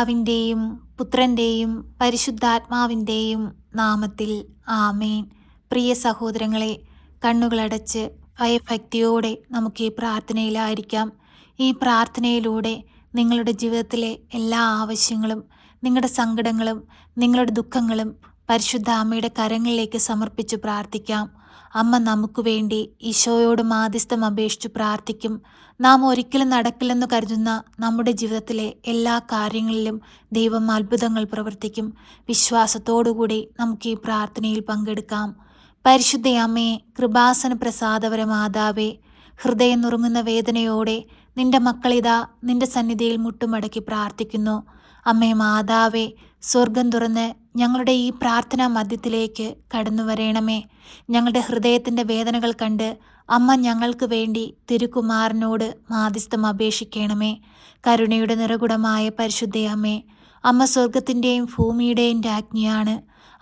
പിതാവിന്റെയും പുത്രന്റെയും പരിശുദ്ധാത്മാവിന്റെയും നാമത്തിൽ ആമേൻ. പ്രിയ സഹോദരങ്ങളെ കണ്ണുകളടച്ച് ഭയഭക്തിയോടെ നമുക്ക് ഈ പ്രാർത്ഥനയിലായിരിക്കാം. ഈ പ്രാർത്ഥനയിലൂടെ നിങ്ങളുടെ ജീവിതത്തിലെ എല്ലാ ആവശ്യങ്ങളും നിങ്ങളുടെ സങ്കടങ്ങളും നിങ്ങളുടെ ദുഃഖങ്ങളും പരിശുദ്ധ അമ്മയുടെ കരങ്ങളിലേക്ക് സമർപ്പിച്ച് പ്രാർത്ഥിക്കാം. അമ്മ നമുക്ക് വേണ്ടി ഈശോയോട് മാധ്യസ്ഥം അപേക്ഷിച്ചു പ്രാർത്ഥിക്കും. നാം ഒരിക്കലും നടക്കില്ലെന്ന് കരുതുന്ന നമ്മുടെ ജീവിതത്തിലെ എല്ലാ കാര്യങ്ങളിലും ദൈവം അത്ഭുതങ്ങൾ പ്രവർത്തിക്കും. വിശ്വാസത്തോടുകൂടി നമുക്ക് ഈ പ്രാർത്ഥനയിൽ പങ്കെടുക്കാം. പരിശുദ്ധ അമ്മയെ കൃപാസന പ്രസാദപര മാതാവേ ഹൃദയം നുറുങ്ങുന്ന വേദനയോടെ നിന്റെ മക്കളിതാ നിന്റെ സന്നിധിയിൽ മുട്ടുമടക്കി പ്രാർത്ഥിക്കുന്നു. അമ്മേ മാതാവേ സ്വർഗം തുറന്ന് ഞങ്ങളുടെ ഈ പ്രാർത്ഥനാ മധ്യത്തിലേക്ക് കടന്നു വരേണമേ ഞങ്ങളുടെ ഹൃദയത്തിന്റെ വേദനകൾ കണ്ട് അമ്മ ഞങ്ങൾക്ക് വേണ്ടി തിരുക്കുമാരനോട് മാധ്യസ്ഥം അപേക്ഷിക്കണമേ. കരുണയുടെ നിറകുടമായ പരിശുദ്ധയമ്മേ അമ്മ സ്വർഗത്തിന്റെയും ഭൂമിയുടെയും രാജ്ഞിയാണ്.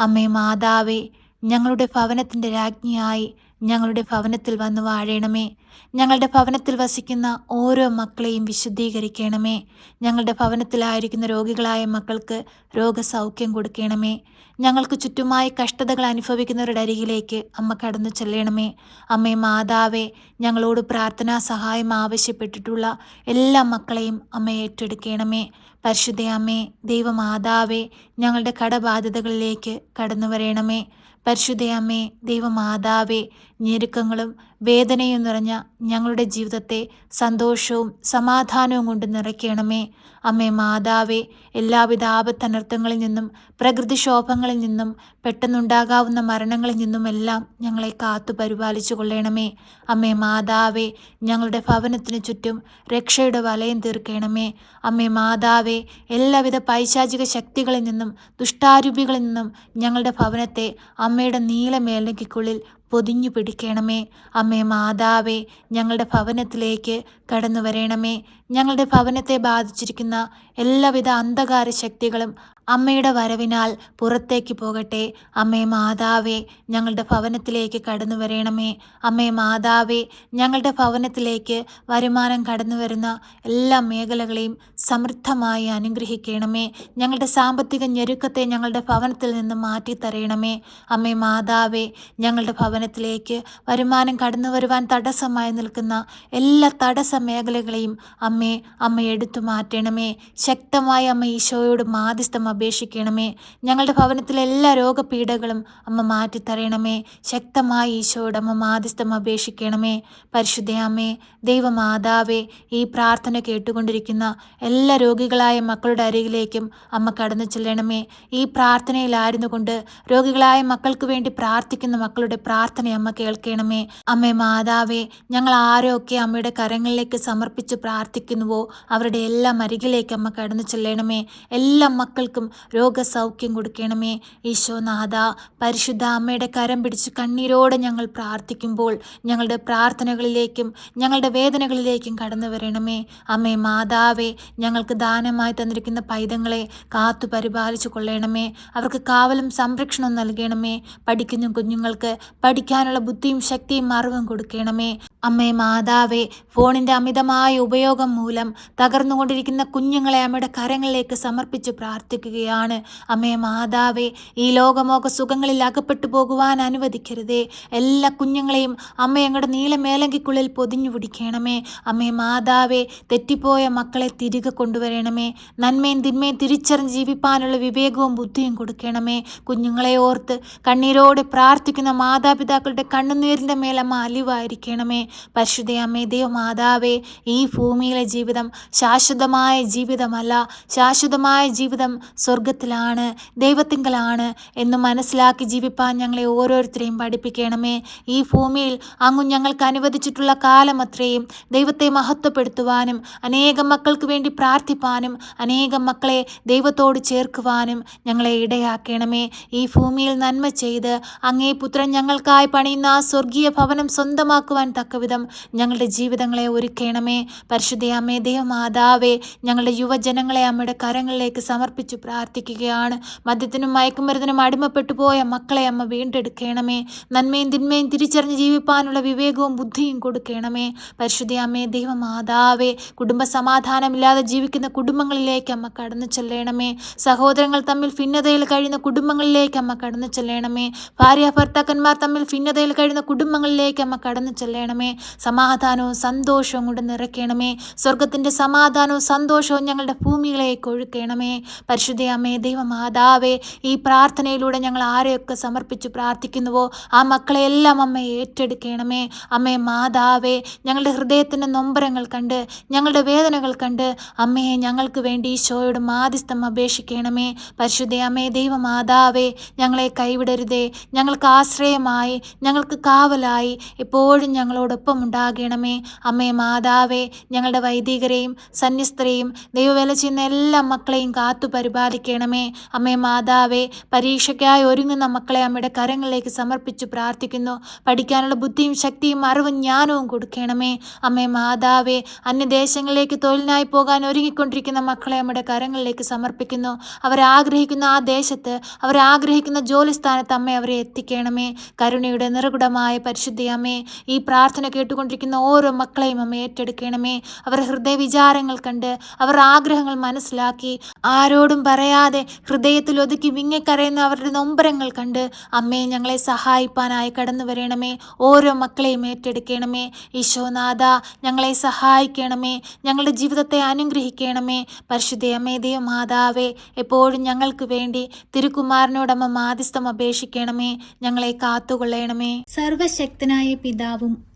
അമ്മേ മാതാവേ ഞങ്ങളുടെ ഭവനത്തിന്റെ രാജ്ഞിയായി ഞങ്ങളുടെ ഭവനത്തിൽ വന്നു വാഴണമേ. ഞങ്ങളുടെ ഭവനത്തിൽ വസിക്കുന്ന ഓരോ മക്കളെയും വിശുദ്ധീകരിക്കണമേ. ഞങ്ങളുടെ ഭവനത്തിലായിരിക്കുന്ന രോഗികളായ മക്കൾക്ക് രോഗസൗഖ്യം കൊടുക്കണമേ. ഞങ്ങൾക്ക് ചുറ്റുമായി കഷ്ടതകൾ അനുഭവിക്കുന്നവരുടെ അരികിലേക്ക് അമ്മ കടന്നു ചെല്ലണമേ. അമ്മേ മാതാവേ ഞങ്ങളോട് പ്രാർത്ഥനാ സഹായം ആവശ്യപ്പെട്ടിട്ടുള്ള എല്ലാ മക്കളെയും അമ്മ ഏറ്റെടുക്കണമേ. പരിശുദ്ധ അമ്മേ ദൈവമാതാവേ ഞങ്ങളുടെ കടബാധ്യതകളിലേക്ക് കടന്നു വരണമേ. പരിശുദ്ധയമ്മേ ദൈവമാതാവേ ഞെരുക്കങ്ങളും വേദനയും നിറഞ്ഞ ഞങ്ങളുടെ ജീവിതത്തെ സന്തോഷവും സമാധാനവും കൊണ്ട് നിറയ്ക്കണമേ. അമ്മേ മാതാവേ എല്ലാവിധ ആപത്തനർത്ഥങ്ങളിൽ നിന്നും പ്രകൃതിക്ഷോഭങ്ങളിൽ നിന്നും പെട്ടെന്നുണ്ടാകാവുന്ന മരണങ്ങളിൽ നിന്നുമെല്ലാം ഞങ്ങളെ കാത്തു പരിപാലിച്ചു കൊള്ളണമേ. അമ്മേ മാതാവേ ഞങ്ങളുടെ ഭവനത്തിനു ചുറ്റും രക്ഷയുടെ വലയം തീർക്കണമേ. അമ്മേ മാതാവേ എല്ലാവിധ പൈശാചിക ശക്തികളിൽ നിന്നും ദുഷ്ടാരൂപികളിൽ നിന്നും ഞങ്ങളുടെ ഭവനത്തെ അമ്മയുടെ നീലമേലയ്ക്കുള്ളിൽ പൊതിഞ്ഞു പിടിക്കണമേ. അമ്മേ മാതാവേ ഞങ്ങളുടെ ഭവനത്തിലേക്ക് കടന്നു വരണമേ. ഞങ്ങളുടെ ഭവനത്തെ ബാധിച്ചിരിക്കുന്ന എല്ലാവിധ അന്ധകാര ശക്തികളും അമ്മയുടെ വരവിനാൽ പുറത്തേക്ക് പോകട്ടെ. അമ്മേ മാതാവേ ഞങ്ങളുടെ ഭവനത്തിലേക്ക് കടന്നു വരണമേ. അമ്മേ മാതാവേ ഞങ്ങളുടെ ഭവനത്തിലേക്ക് വരുമാനം കടന്നു വരുന്ന എല്ലാ മേഖലകളെയും സമൃദ്ധമായി അനുഗ്രഹിക്കണമേ. ഞങ്ങളുടെ സാമ്പത്തിക ഞെരുക്കത്തെ ഞങ്ങളുടെ ഭവനത്തിൽ നിന്ന് മാറ്റിത്തരയണമേ. അമ്മേ മാതാവേ ഞങ്ങളുടെ ഭവനത്തിലേക്ക് വരുമാനം കടന്നു വരുവാൻ തടസ്സമായി നിൽക്കുന്ന എല്ലാ തടസ്സ മേഖലകളെയും അമ്മേ അമ്മ എടുത്തു മാറ്റണമേ. ശക്തമായി അമ്മ ഈശോയോട് മാധ്യസ്ഥം അപേക്ഷിക്കണമേ. ഞങ്ങളുടെ ഭവനത്തിലെ എല്ലാ രോഗപീഠകളും അമ്മ മാറ്റിത്തരയണമേ. ശക്തമായി ഈശോയോട് അമ്മ മാധ്യസ്ഥം അപേക്ഷിക്കണമേ. പരിശുദ്ധ അമ്മേ ദൈവമാതാവേ ഈ പ്രാർത്ഥന കേട്ടുകൊണ്ടിരിക്കുന്ന എല്ലാ രോഗികളായ മക്കളുടെ അരികിലേക്കും അമ്മ കടന്നു ചെല്ലണമേ. ഈ പ്രാർത്ഥനയിലായിരുന്നു കൊണ്ട് രോഗികളായ മക്കൾക്ക് വേണ്ടി പ്രാർത്ഥിക്കുന്ന മക്കളുടെ പ്രാർത്ഥന അമ്മ കേൾക്കണമേ. അമ്മേ മാതാവേ ഞങ്ങൾ ആരൊക്കെ അമ്മയുടെ കരങ്ങളിലേക്ക് സമർപ്പിച്ച് പ്രാർത്ഥിക്കുന്നുവോ അവരുടെ എല്ലാം അരികിലേക്ക് അമ്മ കടന്നു ചെല്ലണമേ. എല്ലാ മക്കൾക്കും രോഗസൗഖ്യം കൊടുക്കണമേ. ഈശോനാഥ പരിശുദ്ധ അമ്മയുടെ കരം പിടിച്ച് കണ്ണീരോടെ ഞങ്ങൾ പ്രാർത്ഥിക്കുമ്പോൾ ഞങ്ങളുടെ പ്രാർത്ഥനകളിലേക്കും ഞങ്ങളുടെ വേദനകളിലേക്കും കടന്നു വരണമേ. അമ്മേ മാതാവേ ഞങ്ങൾക്ക് ദാനമായി തന്നിരിക്കുന്ന പൈതങ്ങളെ കാത്തു പരിപാലിച്ചു കൊള്ളണമേ. അവർക്ക് കാവലും സംരക്ഷണവും നൽകണമേ. പഠിക്കുന്ന കുഞ്ഞുങ്ങൾക്ക് പഠിക്കാനുള്ള ബുദ്ധിയും ശക്തിയും അറിവും കൊടുക്കണമേ. അമ്മേ മാതാവേ ഫോണിന്റെ അമിതമായ ഉപയോഗം മൂലം തകർന്നുകൊണ്ടിരിക്കുന്ന കുഞ്ഞുങ്ങളെ അമ്മയുടെ കരങ്ങളിലേക്ക് സമർപ്പിച്ച് പ്രാർത്ഥിക്കുകയാണ്. അമ്മേ മാതാവേ ഈ ലോകമോക സുഖങ്ങളിൽ അകപ്പെട്ടു പോകുവാൻ അനുവദിക്കരുതേ. എല്ലാ കുഞ്ഞുങ്ങളെയും അമ്മ ഞങ്ങളുടെ നീലമേലങ്കിക്കുള്ളിൽ പൊതിഞ്ഞു പിടിക്കണമേ. അമ്മേ മാതാവേ തെറ്റിപ്പോയ മക്കളെ തിരികെ കൊണ്ടുവരണമേ. നന്മയും തിന്മയും തിരിച്ചറിഞ്ഞ് ജീവിപ്പാനുള്ള വിവേകവും ബുദ്ധിയും കൊടുക്കണമേ. കുഞ്ഞുങ്ങളെ ഓർത്ത് കണ്ണീരോടെ പ്രാർത്ഥിക്കുന്ന മാതാപിതാക്കളുടെ കണ്ണുനീരിന്റെ മേലമ്മ അലിവായിരിക്കണമേ. പരിശുദ്ധ ദൈവ മാതാവേ ഈ ഭൂമിയിലെ ജീവിതം ശാശ്വതമായ ജീവിതമല്ല. ശാശ്വതമായ ജീവിതം സ്വർഗത്തിലാണ് ദൈവത്തിങ്കലാണ് എന്ന് മനസ്സിലാക്കി ജീവിപ്പാൻ ഞങ്ങളെ ഓരോരുത്തരെയും പഠിപ്പിക്കണമേ. ഈ ഭൂമിയിൽ അങ്ങ് ഞങ്ങൾക്ക് അനുവദിച്ചിട്ടുള്ള കാലം അത്രയും ദൈവത്തെ മഹത്വപ്പെടുത്തുവാനും അനേകം മക്കൾക്ക് വേണ്ടി പ്രാർത്ഥിപ്പാനും അനേകം മക്കളെ ദൈവത്തോട് ചേർക്കുവാനും ഞങ്ങളെ ഇടയാക്കണമേ. ഈ ഭൂമിയിൽ നന്മ ചെയ്ത് അങ്ങേ പുത്രൻ ഞങ്ങൾക്കായി പണിയുന്ന ആ സ്വർഗീയ ഭവനം സ്വന്തമാക്കുവാൻ തക്കവിധം ഞങ്ങളുടെ ജീവിതങ്ങളെ ഒരുക്കണമേ. പരിശുദ്ധയാമേ ദൈവമാതാവേ ഞങ്ങളുടെ യുവജനങ്ങളെ അമ്മയുടെ കരങ്ങളിലേക്ക് സമർപ്പിച്ച് പ്രാർത്ഥിക്കുകയാണ്. മദ്യത്തിനും മയക്കുമരുന്നിനും അടിമപ്പെട്ടു പോയ മക്കളെ അമ്മ വീണ്ടെടുക്കണമേ. നന്മയും തിന്മയും തിരിച്ചറിഞ്ഞ് ജീവിപ്പാനുള്ള വിവേകവും ബുദ്ധിയും കൊടുക്കണമേ. പരിശുദ്ധയാമേ ദൈവമാതാവേ കുടുംബ സമാധാനമില്ലാതെ ജീവിക്കുന്ന കുടുംബങ്ങളിലേക്ക് അമ്മ കടന്നു ചെല്ലണമേ. സഹോദരങ്ങൾ തമ്മിൽ ഭിന്നതയിൽ കഴിയുന്ന കുടുംബങ്ങളിലേക്ക് അമ്മ കടന്നു ചെല്ലണമേ. ഭാര്യ ഭർത്താക്കന്മാർ തമ്മിൽ ഭിന്നതയിൽ കഴിയുന്ന കുടുംബങ്ങളിലേക്ക് അമ്മ കടന്നു ചെല്ലണമേ. സമാധാനവും സന്തോഷവും കൊണ്ട് നിറയ്ക്കണമേ. സ്വർഗത്തിന്റെ സമാധാനവും സന്തോഷവും ഞങ്ങളുടെ ഭൂമിയിലേക്ക് ഒഴുക്കണമേ. പരിശുദ്ധയമ്മേ ദൈവമാതാവേ ഈ പ്രാർത്ഥനയിലൂടെ ഞങ്ങൾ ആരെയൊക്കെ സമർപ്പിച്ച് പ്രാർത്ഥിക്കുന്നുവോ ആ മക്കളെയെല്ലാം അമ്മ ഏറ്റെടുക്കണമേ. അമ്മേ മാതാവേ ഞങ്ങളുടെ ഹൃദയത്തിന്റെ നൊമ്പരങ്ങൾ കണ്ട് ഞങ്ങളുടെ വേദനകൾ കണ്ട് അമ്മയെ ഞങ്ങൾക്ക് വേണ്ടി ഈശോയോട് മാധ്യസ്ഥം അപേക്ഷിക്കണമേ. പരിശുദ്ധയമ്മേ ദൈവമാതാവേ ഞങ്ങളെ കൈവിടരുതേ. ഞങ്ങൾക്ക് ആശ്രയമായി ഞങ്ങൾക്ക് കാവലായി എപ്പോഴും ഞങ്ങളോടൊപ്പം ഉണ്ടാകണമേ അമ്മേ മാതാവേ ഞങ്ങളുടെ വൈദികരെയും സന്യസ്തരെയും ദൈവവേല ചെയ്യുന്ന എല്ലാ മക്കളെയും കാത്തു പരിപാലിക്കണമേ. അമ്മേ മാതാവേ പരീക്ഷയ്ക്കായി ഒരുങ്ങുന്ന മക്കളെ അമ്മയുടെ കരങ്ങളിലേക്ക് സമർപ്പിച്ച് പ്രാർത്ഥിക്കുന്നു. പഠിക്കാനുള്ള ബുദ്ധിയും ശക്തിയും അറിവും ജ്ഞാനവും കൊടുക്കണമേ. അമ്മേ മാതാവേ അന്യദേശങ്ങളിലേക്ക് തൊഴിലിനായി പോകാൻ ഒരുങ്ങിക്കൊണ്ടിരിക്കുന്ന മക്കളെ അമ്മയുടെ കരങ്ങളിലേക്ക് സമർപ്പിക്കുന്നു. അവരാഗ്രഹിക്കുന്ന ആ ദേശത്ത് അവരാഗ്രഹിക്കുന്ന ജോലി സ്ഥാനത്ത് അമ്മ അവരെ എത്തിക്കണമേ. കരുണയുടെ നിറകുടമായ പരിശുദ്ധിയമ്മേ ഈ പ്രാർത്ഥന കേട്ടുകൊണ്ടിരിക്കുന്ന ഓരോ മക്കളെയും അമ്മ ഏറ്റെടുക്കണമേ. അവരുടെ ഹൃദയ വിചാരങ്ങൾ കണ്ട് അവർ ആഗ്രഹങ്ങൾ മനസ്സിലാക്കി ആരോടും പറയാതെ ഹൃദയത്തിൽ ഒതുക്കി വിങ്ങിക്കരയുന്ന അവരുടെ നൊമ്പരങ്ങൾ കണ്ട് അമ്മയെ ഞങ്ങളെ സഹായിപ്പാനായി കടന്നു വരണമേ. ഓരോ മക്കളെയും ഏറ്റെടുക്കണമേ. ഈശോനാഥ ഞങ്ങളെ സഹായിക്കണമേ. ഞങ്ങളുടെ ജീവിതത്തെ അനുഗ്രഹിക്കണമേ. പരിശുദ്ധ അമ്മേ മാതാവേ എപ്പോഴും ഞങ്ങൾക്ക് വേണ്ടി തിരുക്കുമാരനോടമ്മ മാധ്യസ്ഥം അപേക്ഷിക്കണമേ. ഞങ്ങളെ കാത്തുകൊള്ളണമേ. സർവശക്തനായ പിതാവും